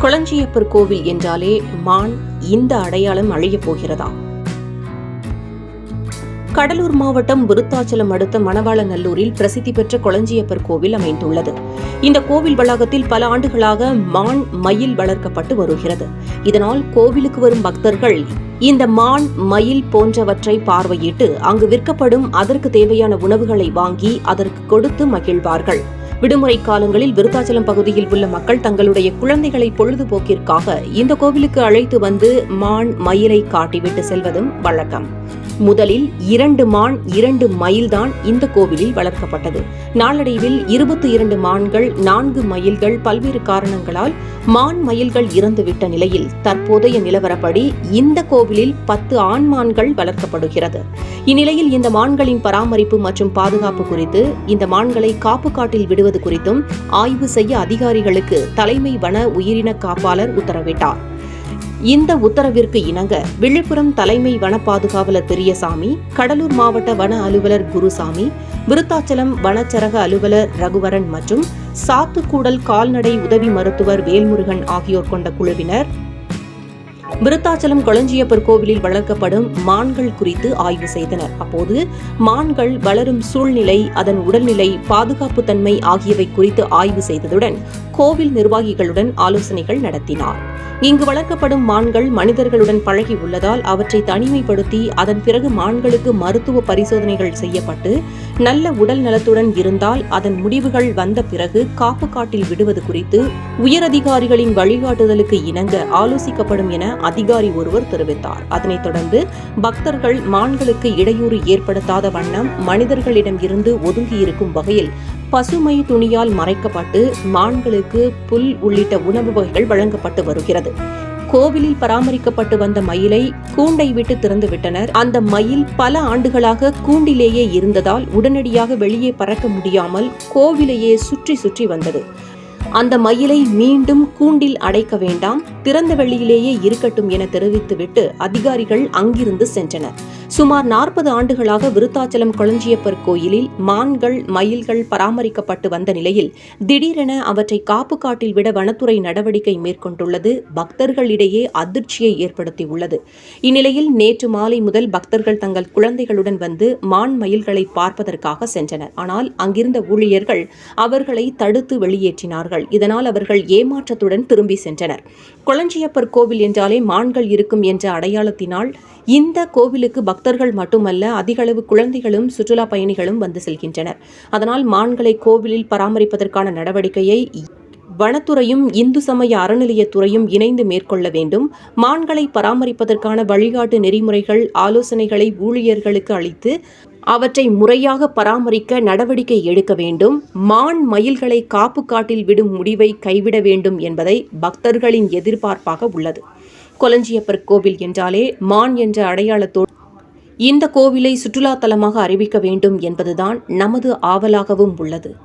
கொளஞ்சியப்பர் கோவில் என்றாலே மான் இந்த அடையாளம் அழியப் போகிறதா? கடலூர் மாவட்டம் விருத்தாச்சலம் அடுத்த மணவாளநல்லூரில் பிரசித்தி பெற்ற கொளஞ்சியப்பர் கோவில் அமைந்துள்ளது. இந்த கோவில் வளாகத்தில் பல ஆண்டுகளாக மான் மயில் வளர்க்கப்பட்டு வருகிறது. இதனால் கோவிலுக்கு வரும் பக்தர்கள் இந்த மான் மயில் போன்றவற்றை பார்வையிட்டு அங்கு விற்கப்படும் அதற்கு தேவையான உணவுகளை வாங்கி அதற்கு கொடுத்து மகிழ்வார்கள். விடுமுறை காலங்களில் விருத்தாச்சலம் பகுதியில் உள்ள மக்கள் தங்களுடைய குழந்தைகளை பொழுதுபோக்கிற்காக இந்த கோவிலுக்கு அழைத்து வந்து மான் மயிலை காட்டிவிட்டு செல்வதும் வழக்கம். முதலில் இரண்டு மான் இரண்டு மயில்தான் இந்த கோவிலில் வளர்க்கப்பட்டது. நாளடைவில் இருபத்தி இரண்டு மான்கள் நான்கு மயில்கள் பல்வேறு காரணங்களால் மான் மயில்கள் இறந்துவிட்ட நிலையில் தற்போதைய நிலவரப்படி இந்த கோவிலில் பத்து ஆண் மான்கள் வளர்க்கப்படுகிறது. இந்நிலையில் இந்த மான்களின் பராமரிப்பு மற்றும் பாதுகாப்பு குறித்து இந்த மான்களை காப்பு காட்டில் விடுவது குறித்தும் ஆய்வு செய்ய அதிகாரிகளுக்கு தலைமை வன உயிரின காப்பாளர் உத்தரவிட்டார். இந்த உத்தரவிற்கு இணங்க விழுப்புரம் தலைமை வன பாதுகாவலர் பெரியசாமி கடலூர் மாவட்ட வன அலுவலர் குருசாமி விருத்தாச்சலம் வனச்சரக அலுவலர் ரகுவரன் மற்றும் சாத்துக்கூடல் கால்நடை உதவி மருத்துவர் வேல்முருகன் ஆகியோர் கொண்ட குழுவினர் விருத்தாச்சலம் கொளஞ்சியப்பர் கோவிலில் வளர்க்கப்படும் மான்கள் குறித்து ஆய்வு செய்தனர். அப்போது மான்கள் வளரும் சூழ்நிலை அதன் உடல்நிலை பாதுகாப்பு தன்மை ஆகியவை குறித்து ஆய்வு செய்ததுடன் கோவில் நிர்வாகிகளுடன் ஆலோசனைகள் நடத்தினார். இங்கு வளர்க்கப்படும் மான்கள் மனிதர்களுடன் பழகி உள்ளதால் அவற்றை தனிமைப்படுத்தி அதன் பிறகு மான்களுக்கு மருத்துவ பரிசோதனைகள் செய்யப்பட்டு நல்ல உடல் நலத்துடன் இருந்தால் அதன் முடிவுகள் வந்த பிறகு காப்பு காட்டில் விடுவது குறித்து உயரதிகாரிகளின் வழிகாட்டுதலுக்கு இணங்க ஆலோசிக்கப்படும் என அதிகாரி ஒருவர் தெரிவித்தார். அதனைத் தொடர்ந்து பக்தர்கள் மான்களுக்கு இடையூறு ஏற்படுத்தாத வண்ணம் மனிதர்களிடம் இருந்து ஒதுங்கியிருக்கும் வகையில் பசுமை துணியால் மறைக்கப்பட்டு மான்களுக்கு புல் உள்ளிட்ட உணவு வகைகள் வழங்கப்பட்டு வருகிறது. கோவிலில் பராமரிக்கப்பட்டு வந்த மயிலை கூண்டை விட்டு திறந்து விட்டனர். அந்த மயில் பல ஆண்டுகளாக கூண்டிலேயே இருந்ததால் உடனடியாக வெளியே பறக்க முடியாமல் கோவிலையே சுற்றி சுற்றி வந்தது. அந்த மயிலை மீண்டும் கூண்டில் அடைக்க வேண்டாம் திறந்த வெளியிலேயே இருக்கட்டும் என தெரிவித்துவிட்டு அதிகாரிகள் அங்கிருந்து சென்றனர். சுமார் நாற்பது ஆண்டுகளாக விருத்தாச்சலம் கொளஞ்சியப்பர் கோயிலில் மான்கள் மயில்கள் பராமரிக்கப்பட்டு வந்த நிலையில் திடீரென அவற்றை காப்பு காட்டில் விட வனத்துறை நடவடிக்கை மேற்கொண்டுள்ளது. பக்தர்களிடையே அதிர்ச்சியை ஏற்படுத்தியுள்ளது. இந்நிலையில் நேற்று மாலை முதல் பக்தர்கள் தங்கள் குழந்தைகளுடன் வந்து மான் மயில்களை பார்ப்பதற்காக சென்றனர். ஆனால் அங்கிருந்த ஊழியர்கள் அவர்களை தடுத்து வெளியேற்றினார்கள். இதனால் அவர்கள் ஏமாற்றத்துடன் திரும்பி சென்றனர். கொளஞ்சியப்பர் கோவில் என்றாலே மான்கள் இருக்கும் என்ற அடையாளத்தினால் இந்த கோவிலுக்கு பக்தர்கள் பக்தர்கள் மட்டுமல்ல அதிகளவு குழந்தைகளும் சுற்றுலா பயணிகளும் வந்து செல்கின்றனர். அதனால் மான்களை கோவிலில் பராமரிப்பதற்கான நடவடிக்கையை வனத்துறையும் இந்து சமய அறநிலையத்துறையும் இணைந்து மேற்கொள்ள வேண்டும். மான்களை பராமரிப்பதற்கான வழிகாட்டு நெறிமுறைகள் ஆலோசனைகளை ஊழியர்களுக்கு அளித்து அவற்றை முறையாக பராமரிக்க நடவடிக்கை எடுக்க வேண்டும். மான் மயில்களை காப்பு காட்டில் விடும் முடிவை கைவிட வேண்டும் என்பதை பக்தர்களின் எதிர்பார்ப்பாக உள்ளது. கொலஞ்சியப்பர் கோவில் என்றாலே மான் என்ற அடையாளத்தோடு இந்த கோவிலை சுற்றுலா தலமாக அறிவிக்க வேண்டும் என்பதுதான் நமது ஆவலாகவும் உள்ளது.